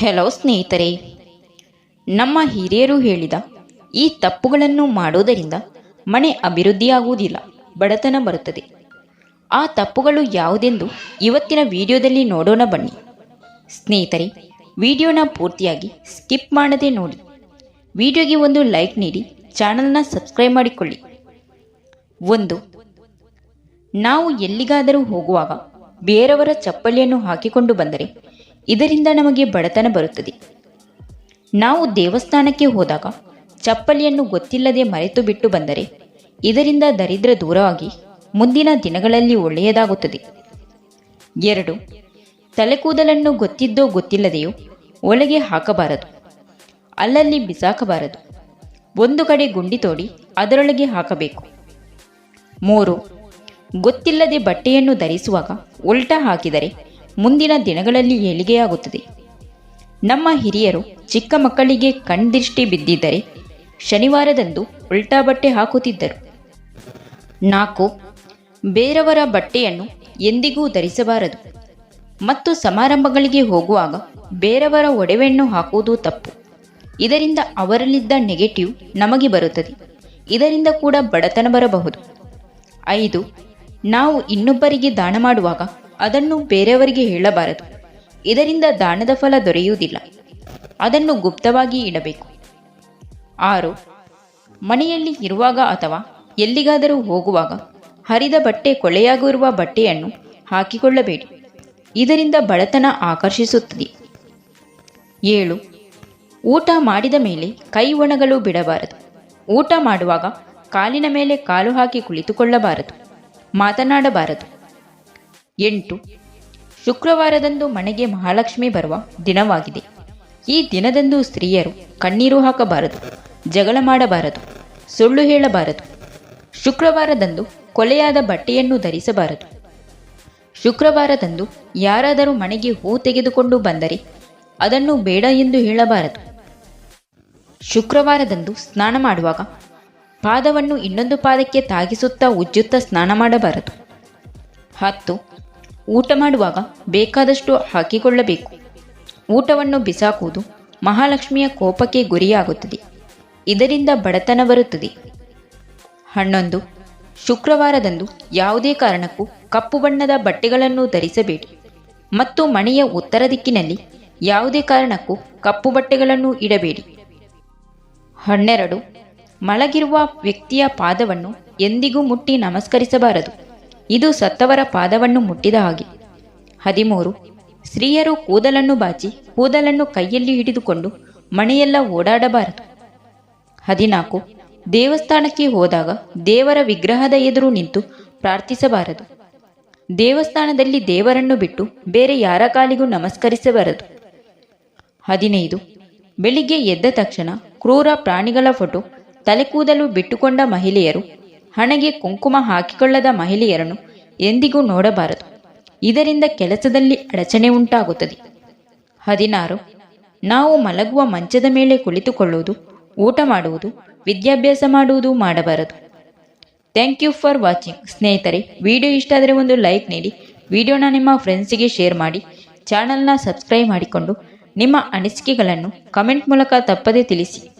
Hello ಸ್ನೇಹಿತರೆ. ನಮ್ಮ ಹಿರಿಯರು ಹೇಳಿದ ಈ ತಪ್ಪುಗಳನ್ನು ಮಾಡೋದರಿಂದ ಮನೆ ಅಭಿವೃದ್ಧಿಯಾಗುವುದಿಲ್ಲ, ಬಡತನ ಬರುತ್ತದೆ. ಆ ತಪ್ಪುಗಳು ಯಾವುದೆಂದು ಇವತ್ತಿನ ವಿಡಿಯೋದಲ್ಲಿ ನೋಡೋಣ ಬನ್ನಿ. ಸ್ನೇಹಿತರೆ, ವಿಡಿಯೋನ ಪೂರ್ತಿಯಾಗಿ ಸ್ಕಿಪ್ ಮಾಡದೆ ನೋಡಿ. ವಿಡಿಯೋಗೆ ಒಂದು ಲೈಕ್ ನೀಡಿ, ಚಾನಲ್ನ ಸಬ್ಸ್ಕ್ರೈಬ್ ಮಾಡಿಕೊಳ್ಳಿ. ಒಂದು, ನಾವು ಎಲ್ಲಿಗಾದರೂ ಹೋಗುವಾಗ ಬೇರೆಯವರ ಚಪ್ಪಲಿಯನ್ನು ಹಾಕಿಕೊಂಡು ಬಂದರೆ ಇದರಿಂದ ನಮಗೆ ಬಡತನ ಬರುತ್ತದೆ. ನಾವು ದೇವಸ್ಥಾನಕ್ಕೆ ಹೋದಾಗ ಚಪ್ಪಲಿಯನ್ನು ಗೊತ್ತಿಲ್ಲದೆ ಮರೆತು ಬಿಟ್ಟು ಬಂದರೆ ಇದರಿಂದ ದರಿದ್ರ ದೂರವಾಗಿ ಮುಂದಿನ ದಿನಗಳಲ್ಲಿ ಒಳ್ಳೆಯದಾಗುತ್ತದೆ. ಎರಡು, ತಲೆಕೂದಲನ್ನು ಗೊತ್ತಿದ್ದೋ ಗೊತ್ತಿಲ್ಲದೆಯೋ ಒಳಗೆ ಹಾಕಬಾರದು. ಅಲ್ಲಲ್ಲಿ ಬಿಸಾಕಬಾರದು. ಒಂದು ಕಡೆ ಗುಂಡಿ ತೋಡಿ ಅದರೊಳಗೆ ಹಾಕಬೇಕು. ಮೂರು, ಗೊತ್ತಿಲ್ಲದೆ ಬಟ್ಟೆಯನ್ನು ಧರಿಸುವಾಗ ಉಲ್ಟಾ ಹಾಕಿದರೆ ಮುಂದಿನ ದಿನಗಳಲ್ಲಿ ಏಳಿಗೆಯಾಗುತ್ತದೆ. ನಮ್ಮ ಹಿರಿಯರು ಚಿಕ್ಕ ಮಕ್ಕಳಿಗೆ ಕಣ್ದೃಷ್ಟಿ ಬಿದ್ದಿದ್ದರೆ ಶನಿವಾರದಂದು ಉಲ್ಟಾ ಬಟ್ಟೆ ಹಾಕುತ್ತಿದ್ದರು. ನಾಲ್ಕು, ಬೇರವರ ಬಟ್ಟೆಯನ್ನು ಎಂದಿಗೂ ಧರಿಸಬಾರದು. ಮತ್ತು ಸಮಾರಂಭಗಳಿಗೆ ಹೋಗುವಾಗ ಬೇರೆಯವರ ಒಡವೆಯನ್ನು ಹಾಕುವುದು ತಪ್ಪು. ಇದರಿಂದ ಅವರಲ್ಲಿದ್ದ ನೆಗೆಟಿವ್ ನಮಗೆ ಬರುತ್ತದೆ. ಇದರಿಂದ ಕೂಡ ಬಡತನ ಬರಬಹುದು. ಐದು, ನಾವು ಇನ್ನೊಬ್ಬರಿಗೆ ದಾನ ಮಾಡುವಾಗ ಅದನ್ನು ಬೇರೆಯವರಿಗೆ ಹೇಳಬಾರದು. ಇದರಿಂದ ದಾನದ ಫಲ ದೊರೆಯುವುದಿಲ್ಲ. ಅದನ್ನು ಗುಪ್ತವಾಗಿ ಇಡಬೇಕು. ಆರು, ಮನೆಯಲ್ಲಿ ಇರುವಾಗ ಅಥವಾ ಎಲ್ಲಿಗಾದರೂ ಹೋಗುವಾಗ ಹರಿದ ಬಟ್ಟೆ ಕೊಳೆಯಾಗಿರುವ ಬಟ್ಟೆಯನ್ನು ಹಾಕಿಕೊಳ್ಳಬೇಡಿ. ಇದರಿಂದ ಬಡತನ ಆಕರ್ಷಿಸುತ್ತದೆ. ಏಳು, ಊಟ ಮಾಡಿದ ಮೇಲೆ ಕೈ ಒಣಗಲು ಬಿಡಬಾರದು. ಊಟ ಮಾಡುವಾಗ ಕಾಲಿನ ಮೇಲೆ ಕಾಲು ಹಾಕಿ ಕುಳಿತುಕೊಳ್ಳಬಾರದು. ಮಾತನಾಡಬಾರದು. ಎಂಟು. ಶುಕ್ರವಾರದಂದು ಮನೆಗೆ ಮಹಾಲಕ್ಷ್ಮಿ ಬರುವ ದಿನವಾಗಿದೆ. ಈ ದಿನದಂದು ಸ್ತ್ರೀಯರು ಕಣ್ಣೀರು ಹಾಕಬಾರದು, ಜಗಳ ಮಾಡಬಾರದು, ಸುಳ್ಳು ಹೇಳಬಾರದು. ಶುಕ್ರವಾರದಂದು ಕೊಲೆಯಾದ ಬಟ್ಟೆಯನ್ನು ಧರಿಸಬಾರದು. ಶುಕ್ರವಾರದಂದು ಯಾರಾದರೂ ಮನೆಗೆ ಹೂ ತೆಗೆದುಕೊಂಡು ಬಂದರೆ ಅದನ್ನು ಬೇಡ ಎಂದು ಹೇಳಬಾರದು. ಶುಕ್ರವಾರದಂದು ಸ್ನಾನ ಮಾಡುವಾಗ ಪಾದವನ್ನು ಇನ್ನೊಂದು ಪಾದಕ್ಕೆ ತಾಗಿಸುತ್ತಾ ಉಜ್ಜುತ್ತಾ ಸ್ನಾನ ಮಾಡಬಾರದು. ಹತ್ತು. ಊಟ ಮಾಡುವಾಗ ಬೇಕಾದಷ್ಟು ಹಾಕಿಕೊಳ್ಳಬೇಕು. ಊಟವನ್ನು ಬಿಸಾಕುವುದು ಮಹಾಲಕ್ಷ್ಮಿಯ ಕೋಪಕ್ಕೆ ಗುರಿಯಾಗುತ್ತದೆ. ಇದರಿಂದ ಬಡತನ ಬರುತ್ತದೆ. ಹನ್ನೊಂದು. ಶುಕ್ರವಾರದಂದು ಯಾವುದೇ ಕಾರಣಕ್ಕೂ ಕಪ್ಪು ಬಣ್ಣದ ಬಟ್ಟೆಗಳನ್ನು ಧರಿಸಬೇಡಿ. ಮತ್ತು ಮನೆಯ ಉತ್ತರ ದಿಕ್ಕಿನಲ್ಲಿ ಯಾವುದೇ ಕಾರಣಕ್ಕೂ ಕಪ್ಪು ಬಟ್ಟೆಗಳನ್ನು ಇಡಬೇಡಿ. ಹನ್ನೆರಡು. ಮಲಗಿರುವ ವ್ಯಕ್ತಿಯ ಪಾದವನ್ನು ಎಂದಿಗೂ ಮುಟ್ಟಿ ನಮಸ್ಕರಿಸಬಾರದು. ಇದು ಸತ್ತವರ ಪಾದವನ್ನು ಮುಟ್ಟಿದ ಹಾಗೆ. ಹದಿಮೂರು, ಸ್ತ್ರೀಯರು ಕೂದಲನ್ನು ಬಾಚಿ ಕೂದಲನ್ನು ಕೈಯಲ್ಲಿ ಹಿಡಿದುಕೊಂಡು ಮನೆಯೆಲ್ಲ ಓಡಾಡಬಾರದು. ಹದಿನಾಲ್ಕು, ದೇವಸ್ಥಾನಕ್ಕೆ ಹೋದಾಗ ದೇವರ ವಿಗ್ರಹದ ಎದುರು ನಿಂತು ಪ್ರಾರ್ಥಿಸಬಾರದು. ದೇವಸ್ಥಾನದಲ್ಲಿ ದೇವರನ್ನು ಬಿಟ್ಟು ಬೇರೆ ಯಾರ ಕಾಲಿಗೂ ನಮಸ್ಕರಿಸಬಾರದು. ಹದಿನೈದು, ಬೆಳಿಗ್ಗೆ ಎದ್ದ ತಕ್ಷಣ ಕ್ರೂರ ಪ್ರಾಣಿಗಳ ಫೋಟೋ ತಲೆಕೂದಲು ಬಿಟ್ಟುಕೊಂಡ ಮಹಿಳೆಯರು ಹಣೆಗೆ ಕುಂಕುಮ ಹಾಕಿಕೊಳ್ಳದ ಮಹಿಳೆಯರನ್ನು ಎಂದಿಗೂ ನೋಡಬಾರದು. ಇದರಿಂದ ಕೆಲಸದಲ್ಲಿ ಅಡಚಣೆ ಉಂಟಾಗುತ್ತದೆ. ಹದಿನಾರು. ನಾವು ಮಲಗುವ ಮಂಚದ ಮೇಲೆ ಕುಳಿತುಕೊಳ್ಳುವುದು, ಊಟ ಮಾಡುವುದು, ವಿದ್ಯಾಭ್ಯಾಸ ಮಾಡುವುದು ಮಾಡಬಾರದು. Thank you for watching. ಸ್ನೇಹಿತರೆ, ವಿಡಿಯೋ ಇಷ್ಟ ಆದರೆ ಒಂದು ಲೈಕ್ ನೀಡಿ. ವಿಡಿಯೋನ ನಿಮ್ಮ ಫ್ರೆಂಡ್ಸಿಗೆ ಶೇರ್ ಮಾಡಿ. ಚಾನಲ್ನ ಸಬ್ಸ್ಕ್ರೈಬ್ ಮಾಡಿಕೊಂಡು ನಿಮ್ಮ ಅನಿಸಿಕೆಗಳನ್ನು ಕಮೆಂಟ್ ಮೂಲಕ ತಪ್ಪದೇ ತಿಳಿಸಿ.